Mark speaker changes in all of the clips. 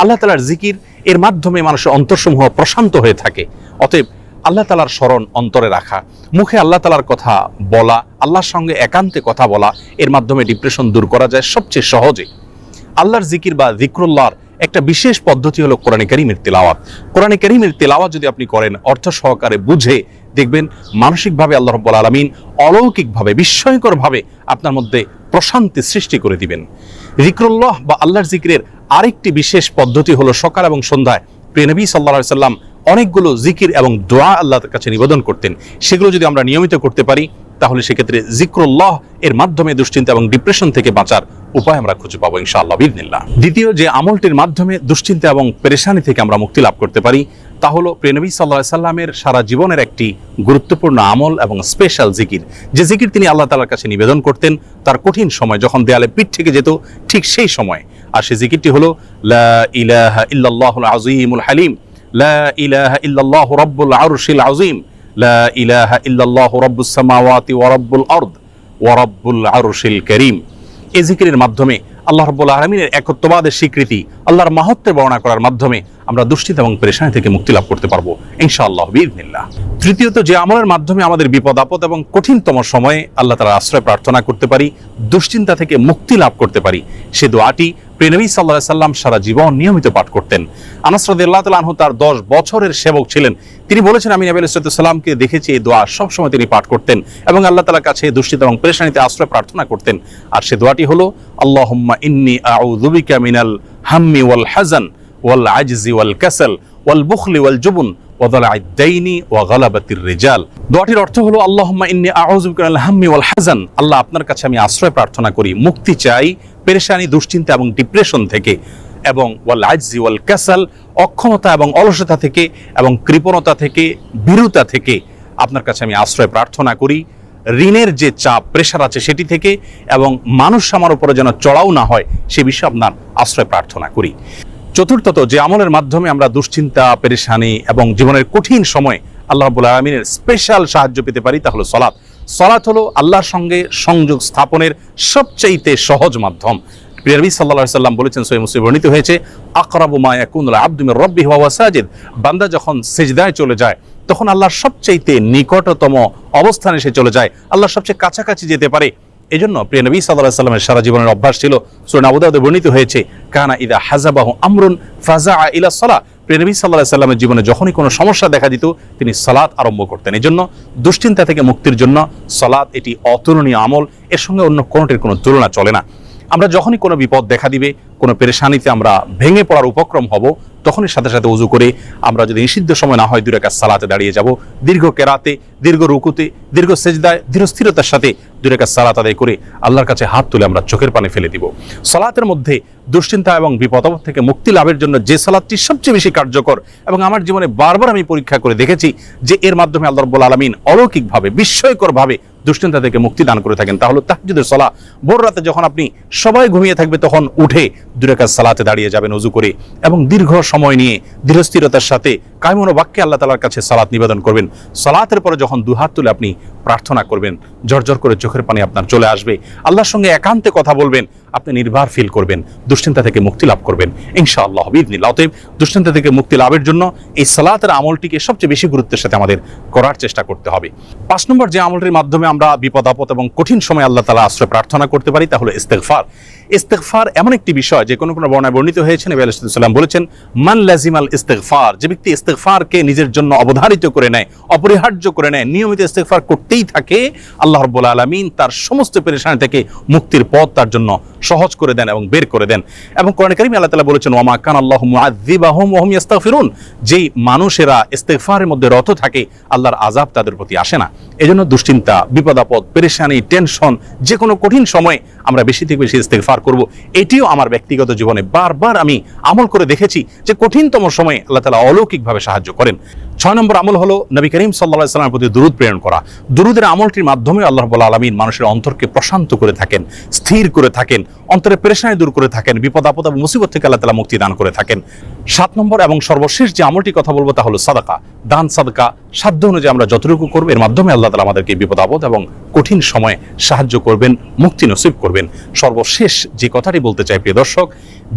Speaker 1: আল্লাহ তালার জিকির এর মাধ্যমে মানুষের অন্তরসমূহ প্রশান্ত হয়ে থাকে। অতএব আল্লাহ তালার স্মরণ অন্তরে রাখা, মুখে আল্লাহ তালার কথা বলা, আল্লাহর সঙ্গে একান্তে কথা বলা, এর মাধ্যমে ডিপ্রেশন দূর করা যায় সবচেয়ে সহজে। আল্লাহর জিকির বা জিক্রুল্লাহর একটা বিশেষ পদ্ধতি হলো কোরআনে করিমের তেলাওয়াত। কোরআনে করিমের তেলাওয়াত যদি আপনি করেন, অর্থ সহকারে বুঝে দেখবেন মানসিকভাবে আল্লাহ রব্বুল আলমিন অলৌকিকভাবে, বিস্ময়করভাবে আপনার মধ্যে প্রশান্তি সৃষ্টি করে দিবেন। জিক্রুল্লাহ বা আল্লাহর জিকিরের আরেকটি বিশেষ পদ্ধতি হলো সকাল এবং সন্ধ্যায় প্রেনবী সাল্লা সাল্লাম অনেকগুলো জিকির এবং দোয়া আল্লাহর কাছে নিবেদন করতেন। সেগুলো যদি আমরা নিয়মিত করতে পারি তাহলে সেক্ষেত্রে জিক্রুল্লাহ এর মাধ্যমে দুশ্চিন্তা এবং ডিপ্রেশন থেকে বাঁচার উপায় আমরা খুঁজে পাবো ইনশাআল্লাহ বিদিনিল্লাহ দ্বিতীয়, যে আমলটির মাধ্যমে দুশ্চিন্তা এবং পেরেশানি থেকে আমরা মুক্তি লাভ করতে পারি, তা হলো প্রেনবী সাল্লাহ সাল্লামের সারা জীবনের একটি গুরুত্বপূর্ণ আমল এবং স্পেশাল জিকির যে জিকির তিনি আল্লাহ তালার কাছে নিবেদন করতেন, তার কঠিন সময় যখন দেয়ালে পিঠ থেকে যেত, ঠিক সেই সময়। আর সেই জিকিরটি হলো, লা ইলাহা আজিমুল হালিম লা ইলাহা ইল্লাল্লাহু রাব্বুল আরশিল আযীম জিকিরের মাধ্যমে আল্লাহ রব্বুল আলমিনের একত্ববাদের স্বীকৃতি আল্লাহর মাহত্বের বর্ণনা করার মাধ্যমে আমরা দুশ্চিন্তা এবং পেরেশানি থেকে মুক্তি লাভ করতে পারব, ইনশাআল্লাহ বিদিনিল্লাহ তৃতীয়ত, যে আমলের মাধ্যমে আমাদের বিপদ, আপদ এবং কঠিনতম সময়ে আল্লাহ তালা আশ্রয় প্রার্থনা করতে পারি, দুশ্চিন্তা থেকে মুক্তি লাভ করতে পারি, সে দোয়াটি প্রেনবী সাল্লাহ সাল্লাম সারা জীবন নিয়মিত পাঠ করতেন। আনাসরদ আল্লাহ তালাহ তার দশ বছরের সেবক ছিলেন। তিনি বলেছেন, আমি নবী সাল্লামকে দেখেছি, এই দোয়া সবসময় তিনি পাঠ করতেন এবং আল্লাহ তালার কাছে দুশ্চিন্তা এবং পেরেশানিতে আশ্রয় প্রার্থনা করতেন। আর সে দোয়াটি হলো, আল্লাহুম্মা ইন্নি আউযুবিকা মিনাল হাম্মি ওয়াল হাজান ওয়াল আজজি ওয়াল কাসাল ওয়াল বুখলি ওয়াল জুবুন দোয়াটির অর্থ হলো, আল্লাহুম্মা ইন্নি আউযুবিকা মিনাল হাম্মি ওয়াল হাজান আল্লাহ আপনার কাছে আমি আশ্রয় প্রার্থনা করি, মুক্তি চাই পেরেশানি, দুশ্চিন্তা এবং ডিপ্রেশন থেকে। এবং ওয়াল আজজি ওয়াল কাসাল অক্ষমতা এবং অলসতা থেকে এবং কৃপণতা থেকে ভীরুতা থেকে আপনার কাছে আমি আশ্রয় প্রার্থনা করি। ঋণের যে চাপ, প্রেশার আছে সেটি থেকে এবং মানুষ আমার উপরে যেন চড়াও না হয়, সে বিষয়ে আপনার আশ্রয় প্রার্থনা করি। চতুর্থত যে আমলের মাধ্যমে আমরা দুশ্চিন্তা, পেরেশানি এবং জীবনের কঠিন সময় আল্লাহ আলমিনের স্পেশাল সাহায্য পেতে পারি, তা হলো সলাৎ। সলাৎ হলো আল্লাহর সঙ্গে সংযোগ স্থাপনের সবচাইতে সহজ মাধ্যম। প্রিয়নবী সাল্লাল্লাহু সাল্লাম বলেছেন সৈয় মুসলিম বর্ণিত হয়েছে, আকরাবু মা ইয়াকুনুল আবদু মির রাব্বিহি সাজিদ। বান্দা যখন সেজদায় চলে যায়, তখন আল্লাহর সবচাইতে নিকটতম অবস্থানে সে চলে যায়। আল্লাহর সবচেয়ে কাছাকাছি যেতে পারে এই জন্য প্রিয় নবী সাল্লাহ সাল্লামের সারা জীবনের অভ্যাস ছিল সুরান আবুদাউদে বর্ণিত হয়েছে, কানা ইদা হাজাবাহু আমরুন ফাজা ইলা সালা প্রিয় নবী সাল্লাহ সাল্লামের জীবনে যখনই কোনো সমস্যা দেখা দিত, তিনি সালাত আরম্ভ করতেন। এই জন্য দুশ্চিন্তা থেকে মুক্তির জন্য সালাত এটি অতুলনীয় আমল। এর সঙ্গে অন্য কোনোটির কোনো তুলনা চলে না। আমরা যখনই কোনো বিপদ দেখা দিবে, কোনো পেরেশানিতে আমরা ভেঙে পড়ার উপক্রম হব তখনই সাথে সাথে উজু করে আমরা যদি নিষিদ্ধ সময় না হয় দুই রেখা সালাতে দাঁড়িয়ে যাব। দীর্ঘ কেরাতে, দীর্ঘ রুকুতে, দীর্ঘ সেজদায় দৃঢ় স্থিরতার সাথে দুই রেখা সালাত আদায় করে আল্লাহর কাছে হাত তুলে আমরা চোখের পানি ফেলে দিব। সালাতের মধ্যে দুশ্চিন্তা এবং বিপদ থেকে মুক্তি লাভের জন্য যে সালাদটি সবচেয়ে বেশি কার্যকর এবং আমার জীবনে বারবার আমি পরীক্ষা করে দেখেছি যে এর মাধ্যমে আল্লাহ রব্বুল আলমিন অলৌকিকভাবে, বিস্ময়করভাবে দুশ্চিন্তা থেকে মুক্তি দান করে থাকেন, তাহলে তাহজুদের সলা। ভোর রাতে যখন আপনি সবাই ঘুমিয়ে থাকবে, তখন উঠে দুরেকার সালাতে দাঁড়িয়ে যাবেন উজু করে। এবং দীর্ঘ সময় নিয়ে দৃঢ়স্থিরতার সাথে কায়মন বাক্যে আল্লাহ তালার কাছে সালাত নিবেদন করবেন। সালাতের পরে যখন দুহাত তুলে আপনি প্রার্থনা করবেন জর্জর করে চোখের পানি আপনার চলে আসবে। আল্লাহর সঙ্গে একান্তে কথা বলবেন, আপনি নির্ভর ফিল করবেন, দুশ্চিন্তা থেকে মুক্তি লাভ করবেন। ইনশাআল্লাহ বিদিনিল্লাহ অতএব দুশ্চিন্তা থেকে মুক্তি লাভের জন্য এই সালাতের আমলটিকে সবচেয়ে বেশি গুরুত্বের সাথে আমাদের করার চেষ্টা করতে হবে। পাঁচ নম্বর যে আমলটির মাধ্যমে আমরা বিপদ, আপদ এবং কঠিন সময় আল্লাহ তালা আশ্রয় প্রার্থনা করতে পারি, তা হলো ইস্তেকফার ইস্তেকফার এমন একটি বিষয় যে কোনো কোনো বর্ণায় বর্ণিত হয়েছে, নবী আলাইসাল্লাম বলেছেন, মান লাজিমাল ইস্তেকফার যে ব্যক্তি ইস্তেকফারকে নিজের জন্য অবধারিত করে নেয়, অপরিহার্য করে নেয়, নিয়মিত ইস্তেকফার করতেই থাকে, আল্লাহ রব্বুল আলমিন তার সমস্ত পেরেশানি থেকে মুক্তির পথ তার জন্য সহজ করে দেন এবং বের করে দেন। এবং কোরআন কারিম আল্লাহ তালা বলেছেন ওমা কান আল্লাহ মুআযিবাহুম ওয়া হুম ইস্তাগফিরুন যেই মানুষেরা ইস্তেগফারের মধ্যে রত থাকে, আল্লাহর আযাব তাদের প্রতি আসে না। এজন্য দুশ্চিন্তা বিপদাপদ পেরেশানি, টেনশন যে কোনো কঠিন সময়ে আমরা বেশি থেকে বেশি ইস্তেগফার করব। এটিও আমার ব্যক্তিগত জীবনে বারবার আমি আমল করে দেখেছি যে কঠিনতম সময়ে আল্লাহ তালা অলৌকিকভাবে সাহায্য করেন। ছয় নম্বর আমল হলো নবী করিম সাল্লাহ সাল্লামের প্রতি দুরুদ প্রেরণ করা। দুরুদের আমলটির মাধ্যমে আল্লাহ রব্বুল আলমিন মানুষের অন্তরকে প্রশান্ত করে থাকেন, স্থির করে থাকেন, অন্তরে পেরেশানি দূর করে থাকেন, বিপদ আপদ এবং মুসিবত থেকে আল্লাহ তালা মুক্তি দান করে থাকেন। সাত নম্বর এবং সর্বশেষ যে আমলটি কথা বলব তা হলো সাদাকা, দান সাদকা, সাধ্য অনুযায়ী আমরা যতটুকু করব এর মাধ্যমে আল্লাহ তালা আমাদেরকে বিপদ আপদ এবং কঠিন সময়ে সাহায্য করবেন, মুক্তি নসিব করবেন। সর্বশেষ যে কথাটি বলতে চাই প্রিয় দর্শক,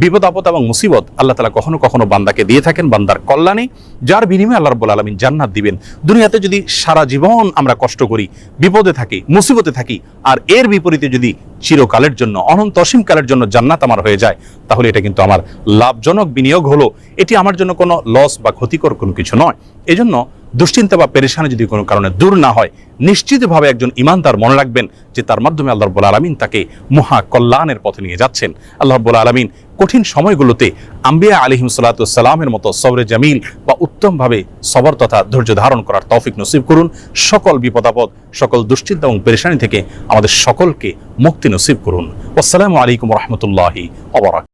Speaker 1: বিপদ আপদ এবং মুসিবত আল্লাহ তালা কখনো কখনো বান্দাকে দিয়ে থাকেন, বান্দার কল্যাণে, যার বিনিময়ে আল্লাহ রব্বুল আলমিন জান্নাত দিবেন। দুনিয়াতে যদি সারা জীবন আমরা কষ্ট করি, বিপদে থাকি, মুসিবতে থাকি, আর এর বিপরীতে যদি চিরকালের জন্য, অনন্ত অসীমকালের জন্য জান্নাত আমার হয়ে যায়, তাহলে এটা কিন্তু আমার লাভজনক বিনিয়োগ হলো। এটি আমার জন্য কোনো লস বা ক্ষতিকর কোনো কিছু নয়। এজন্য দুশ্চিন্তা বা পেরেশানি যদি কোনো কারণে দূর না হয়, নিশ্চিতভাবে একজন ইমানদার মনে রাখবেন যে তার মাধ্যমে আল্লাহ রব্বুল আলমিন তাকে মহা কল্যাণের পথে নিয়ে যাচ্ছেন। আল্লাহ রব্বুল আলমিন কঠিন সময়গুলোতে আম্বিয়া আলিহিম সাল্লাতামের মতো সবরে জামিল বা উত্তমভাবে সবর তথা ধৈর্য ধারণ করার তৌফিক নসিব করুন। সকল বিপদাপদ, সকল দুশ্চিন্তা এবং পেরেশানি থেকে আমাদের সকলকে মুক্তি নসিব করুন। আসসালামু আলাইকুম রহমতুল্লাহি অবরাক